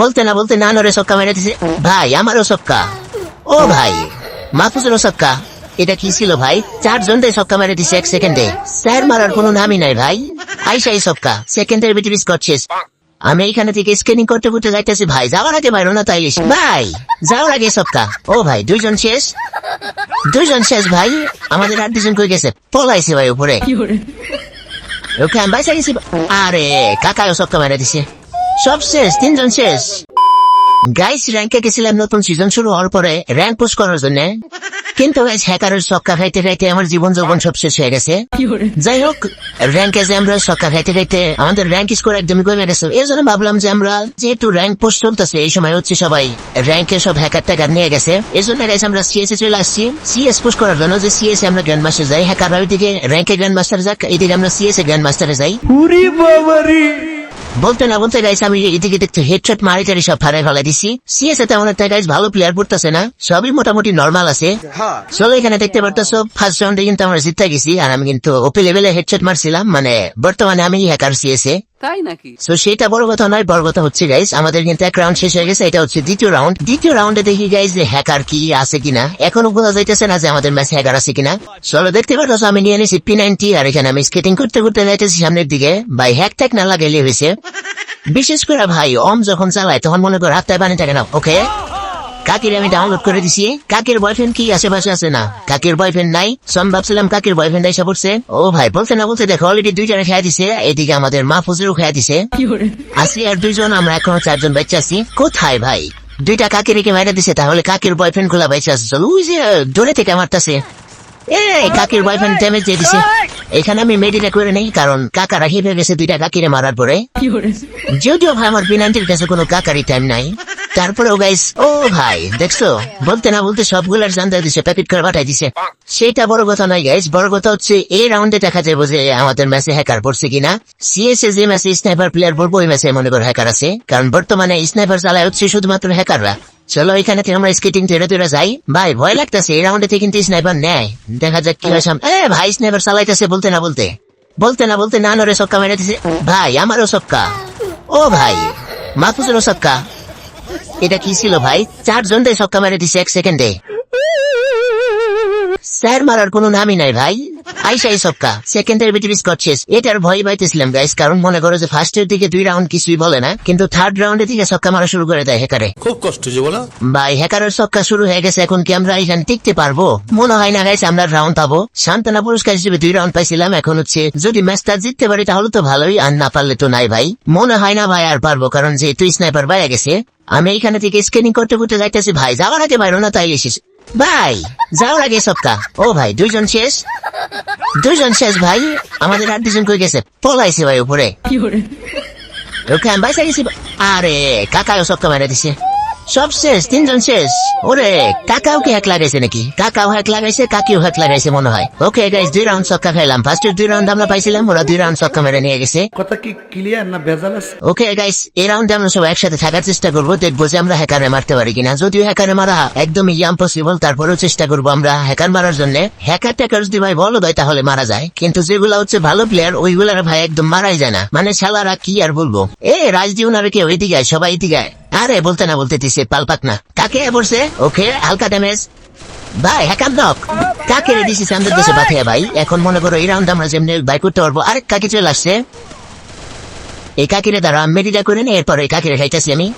বলতে না বলতে নানরে সক্কা মেরে দিছে। ভাই আমারও সক্কা। ও ভাই মাহফুজেরও সক্কা। এটা কি ছিল ভাই? চারজন দিয়ে সক্কা মেরে দিছে এক সেকেন্ডে। স্যার মারার কোনো নামই নাই ভাই। আইসাই সক্কা। সেকেন্ডের ভিতরে করছিস আমি এখানে থেকে স্ক্যানিং করতে করতে যাইতেছি ভাই। যাওয়ার আগে ভাই রোনা তাইলিস ভাই যাওয়ার আগে সক্কা। ও ভাই দুইজন শেষ। দুইজন শেষ ভাই। আমাদের আর দুজন কই গেছে? পলাইছে ভাই উপরে। ওকে আমি বাইসা গেছি আরে কাকাও সক্কা মেরে দিছে। সব শেষ তিনজন শেষ। গাইস র্যাঙ্কে গেছিলাম নতুন সিজন শুরু হওয়ার পরে র্যাঙ্ক পোস্ট করার জন্য। কিন্তু গাইস হ্যাকারের সক্কা খাইতে খাইতে আমার জীবন যৌবন সব শেষ হয়ে গেছে। যাই হোক র্যাঙ্কে যে আমরা সক্কা খাইতে খাইতে আমাদের র্যাঙ্ক স্কোর একদমই কমে গেছে। এই জন্য ভাবলাম যে আমরা যেহেতু র্যাঙ্ক পোস্ট চলতেছে এই সময় হচ্ছে সবাই র্যাঙ্কে সব হ্যাকার ট্যাকার নিয়ে গেছে। এই জন্য গাইস আমরা সিএস এ চলে আসছি। সিএস পোস্ট করার জন্য যে সিএস আমরা গ্র্যান্ড মাস্টার যাই হ্যাকার ওইদিকে র্যাঙ্কে গ্র্যান্ড মাস্টার যাক এইদিকে আমরা সিএস এ গ্র্যান্ড মাস্টারে যাই বলতে না বলতে গাইস আমি এদিকে দেখতে হেডশট মারি টারি সব ফারাই ফেলা দিছি। সিএস এ অনেক একটা গাইস ভালো প্লেয়ার পড়তেছে না? সবই মোটামুটি নর্মাল আছে। চলো এখানে দেখতে পারতেছ ফার্স্ট রাউন্ডে কিন্তু আমরা জিততে গেছি, আর আমি কিন্তু ওপি লেভেলে হেডশট মারছিলাম। মানে বর্তমানে আমি হ্যাকার সিএস এ তাই নাকি? সেটা বড় কথা নয়, বড় কথা হচ্ছে গাইস আমাদের কিন্তু এক রাউন্ড শেষ হয়ে গেছে, এটা হচ্ছে দ্বিতীয় রাউন্ড দ্বিতীয় রাউন্ডে দেখি গাইস যে হ্যাকার কি আছে কিনা। এখনও বোঝা যাইতেছে না যে আমাদের ম্যাচ হ্যাকার আছে কিনা। চলো দেখতে পাচ্ছ আমি নিয়ে পি নাইনটি আর এখানে আমি স্কেটিং করতে করতে যাইতেছি সামনের দিকে। ভাই হ্যাক ট্যাক না লাগাইলে হয়েছে। বিশেষ করে ভাই অম যখন চালায়, তখন মনে করো হাতটায় বানিয়ে থাকে না ওকে কাকির আমি ডাউনলোড করে দিছি? কাকির বয়ফ্রেন্ড কি আশেপাশে আছে না? কাকির বয়ফ্রেন্ড নাই? সম ভাবছিলাম কাকির বয়ফ্রেন্ড এসে পড়ছে। ও ভাই বলতে না বলতে দেখো অলরেডি দুইজনে খেয়া দিছে এদিকে আমাদের মা ফুজুরও খেয়া দিছে। আসি আর দুইজন আমরা এখনও চারজন বেঁচে আছি। কোথায় ভাই? দুইটা কাকি রেখে মেরে দিছে তাহলে কাকির বয়ফ্রেন্ডগুলা বেঁচে আছে। চলো ওই যে দূরে থেকে মারতেছে। এই কাকির বয়ফ্রেন্ড ড্যামেজ দিয়ে দিছে। এখানে আমি মেডিটা করে নেই কারণ কাকারা হেপে গেছে দুইটা কাকিরে মারার পরে। যদিও ভাই আমার বিনান্তির কাছে কোনো কাকারি টাইম নাই। তারপরেও গাইস ও ভাই, দেখছ? বলতে না বলতে সবগুলার জানতে দিছে প্যাকেট করে পাঠাই দিছে। সেটা বড় কথা নয় গাইস বড় কথা হচ্ছে এই রাউন্ডে দেখা যাবে যে আমাদের ম্যাচে হ্যাকার পড়ছে কিনা। সিএসএ যে ম্যাচে স্নাইপার প্লেয়ার বলব ওই ম্যাচে মনে করো হ্যাকার আছে। কারণ বর্তমানে স্নাইপার চালায় হচ্ছে শুধুমাত্র হ্যাকাররা চলো এখানে থেকে আমরা স্কেটিং তেরে তেরে যাই। ভাই, ভয় লাগতেছে, এই রাউন্ডে থেকে কিন্তু স্নাইপার নেয়। দেখা যাক কি হয় এ ভাই স্নাইপার চালাইতেছে বলতে না বলতে। বলতে না বলতে না নরে সক্কা মেরে দিছে। ভাই, আমারও সক্কা ও ভাই মাহফুজেরও সক্কা এটা কি ছিল ভাই? চারজন দিয়ে সক্কা মেরে দিছে এক সেকেন্ডে স্যার মারার কোনো নামই নাই ভাই। আইসাই সক্কা সেকেন্ডের ভিতরে করছিস এটার ভয় পাইতেছিলাম গাইস কারণ মনে করো যে ফার্স্টের দিকে দুই রাউন্ড কিছুই বলে না কিন্তু থার্ড রাউন্ডের দিকে সক্কা মারা শুরু করে দেয় হ্যাকারে খুব কষ্ট যে বলো ভাই হ্যাকারের সক্কা শুরু হয়ে গেছে এখন কি আমরা এখানে টিকতে পারব? মনে হয় না গাইছে আমরা রাউন্ড পাবো। সান্ত্বনা পুরস্কার হিসেবে দুই রাউন্ড পাইছিলাম এখন হচ্ছে যদি ম্যাচটা জিততে পারি তাহলে তো ভালোই আর না পারলে তো নাই ভাই। মনে হয় না ভাই আর পারব কারণ যেহেতু স্নাইপার বাইরে গেছে আমি এখানে থেকে স্ক্যানিং করতে করতে যাইতেছি ভাই। যাওয়ার আগে ভাই রোনা তাই এসেছি। ভাই যাওয়ার আগে সপ্তাহ। ও ভাই দুইজন শেষ। দুইজন শেষ ভাই। আমাদের আর দুজন কই গেছে? পলাইছে ভাই উপরে। ওকে আমি বাইসা গেছি আরে কাকায় সপ্তাহ মেরে দিছে। সব শেষ তিনজন শেষ। ওরে কাকাও কি হ্যাক লাগাইছে নাকি? কাকাও হ্যাক লাগাইছে কাকিও হ্যাক লাগাইছে মনে হয়। ওকে গাইস দুই রাউন্ড সক্কা খাইলাম। ফার্স্টের দুই রাউন্ড আমরা পাইছিলাম ওরা দুই রাউন্ড সক্কা মেরে নিয়ে গেছে। কথা কি ক্লিয়ার না ভেজাল আছে? ওকে গাইস এই রাউন্ডে আমরা সব একসাথে থাকার চেষ্টা করব দেখব যে আমরা হ্যাকারে মারতে পারি কিনা। যদিও হ্যাকারে মারা একদমই ইম্পসিবল তারপরেও চেষ্টা করব আমরা হ্যাকার মারার জন্য। হ্যাকার ট্যাকার যদি ভাই বলো দেয় তাহলে মারা যায়। কিন্তু যেগুলো হচ্ছে ভালো প্লেয়ার ওইগুলার ভাই একদম মারাই যায় না। মানে শালারা কি আর বলব? এ রাজদীপ নারে কে ওইদিকে সবাই এদিকে। আরে, বলতে না বলতে দিছে, পালপাক না। কাকে পড়ছে ওকে, হালকা ড্যামেজ। ভাই হ্যাকার নক কাকে রে দিছিস? আমাদের দেশে পাঠিয়ে ভাই। এখন মনে করো, এই রাউন্ড আমরা যেমনি বাই করতে পারব। আরেক কাকে চলে আসছে? এই কাকিরে দ্বারা মেডিটা করে নে, এরপর এই কাকিরে খাইতেছি আমি।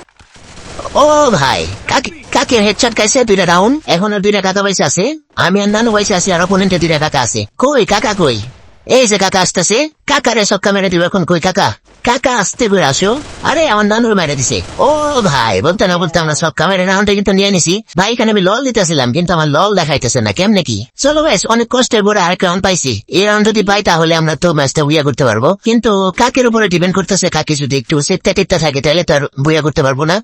ও ভাই, কাকি কাকের হেডশট খাইছে, দুইটা রাউন্ড এখন আর দুইটা কাকা পয়সা আছে। আমি আর নানু পয়সা আছি, আর অপোনেন্টে দুইটা কাকা আছে। কই, কাকা কই? এই যে কাকা আসতেছে। কাকারে সব মেরে দিব, এখন কই কাকা? কাকা আসতে বের আসো। আরে আমার নানুর মেরে দিছে। ও ভাই বলতে না বলতে আমরা সব কামের রাউন্ডে কিন্তু নিয়ে নিছি ভাই এখানে আমি লল দিতেছিলাম কিন্তু আমার লল দেখাইতেছে না কেমনে কি? চলো বেশ অনেক কষ্টের পরে আরেক রাউন্ড পাইছি। এই রাউন্ড যদি পাই তাহলে আমরা তো ম্যাচটা বুয়া করতে পারব। কিন্তু কাকের উপরে ডিপেন্ড করতেছে কাকে যদি একটু সেটটা টেটটা থাকে তাহলে তো আর বুয়া করতে পারব না।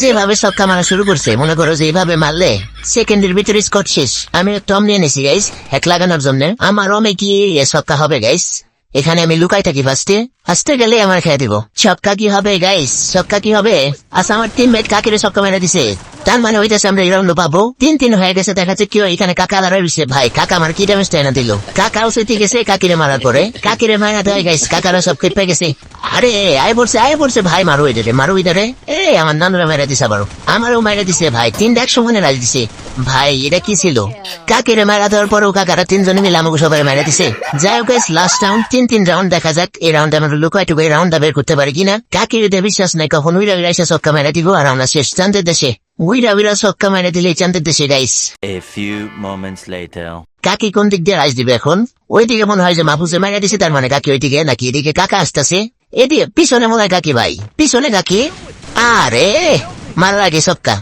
যেভাবে সক্কা মারা শুরু করছে মনে করো যে এইভাবে মারলে সেকেন্ডের ভিতরে স্কট শেষ। আমি টম নিয়ে নিছি গাইস হ্যাক লাগানোর জন্য। আমার রমে কি এ সক্কা হবে গাইস এখানে আমি লুকাই থাকি ফার্স্টে ফার্স্টে গেলে আমার খেয়ে দিব। ছক্কা কি হবে গাইস ছক্কা কি হবে? আচ্ছা আমার টিমমেট কাকিরে ছক্কা মেরে দিছে। তার মানে হইতেছে আমরা রাউন্ড পাবো। তিন তিন হয়ে গেছে, দেখা যাচ্ছে কেউ এখানে কাকা দাঁড়ায় রয়েছে ভাই, কাকা আমার কি ড্যামেজ টাইনা দিল? কাকাও সেটি গেছে, কাকিরে মারার পরে। কাকিরে মারা দেয় গাইস কাকারা সব কেটে গেছে। আরে, আয় পড়ছে আয় পড়ছে, ভাই, মারো এটারে মারো এটারে এই, আমার নানুরা মেরা দিছে আবারও আমারও মেরা দিছে, ভাই। তিন দেখ সমানে রাজ দিছে। ভাই এটা কি ছিল? কাকিরে মারা দেওয়ার পরেও কাকারা তিনজনে মিলে আমাকে সবাই মেরা দিছে। যাই হোক লাস্ট রাউন্ড তিন তিন রাউন্ড দেখা যাক এই রাউন্ড আমরা লুকাইটুকু এই রাউন্ডটা বের করতে পারি কিনা। কাকির এতে বিশ্বাস নাই কখন উইরা উইরা এসে সক্কা মেরা দিব আর আমরা শেষ চান্দের দেশে। উইরা উইরা সক্কা মেরা দিলে চান্দের দেশে গাইস কাকি কোন দিক দিয়ে রাইস দিবে এখন? ওইদিকে মনে হয় যে মাহফুজে মারা দিছে তার মানে কাকি ওইদিকে নাকি এদিকে কাকা আসতেছে? এদিকে পিছনে মনে হয় কাকি ভাই। পিছনে কাকি? আরে মারা আগে সক্কা